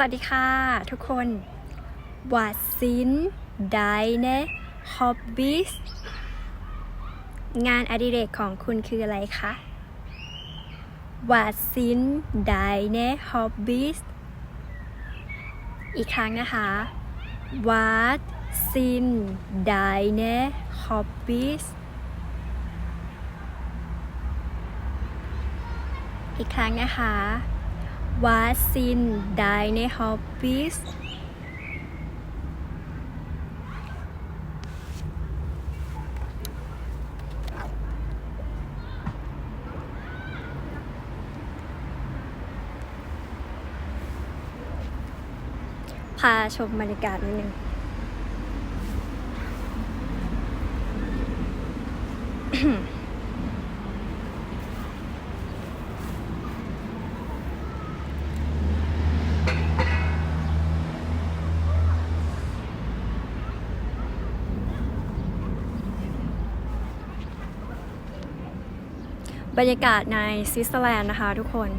สวัสดีค่ะทุกคน Was sind deine Hobbys งานอดิเรกของคุณคืออะไรคะ Was sind deine Hobbys อีกครั้งนะคะ What sind deine Hobbys อีกครั้งนะคะ Was sind deine Hobbys พาชมบรรยากาศนิดนึง บรรยากาศในสวิตเซอร์แลนด์นะคะทุกคน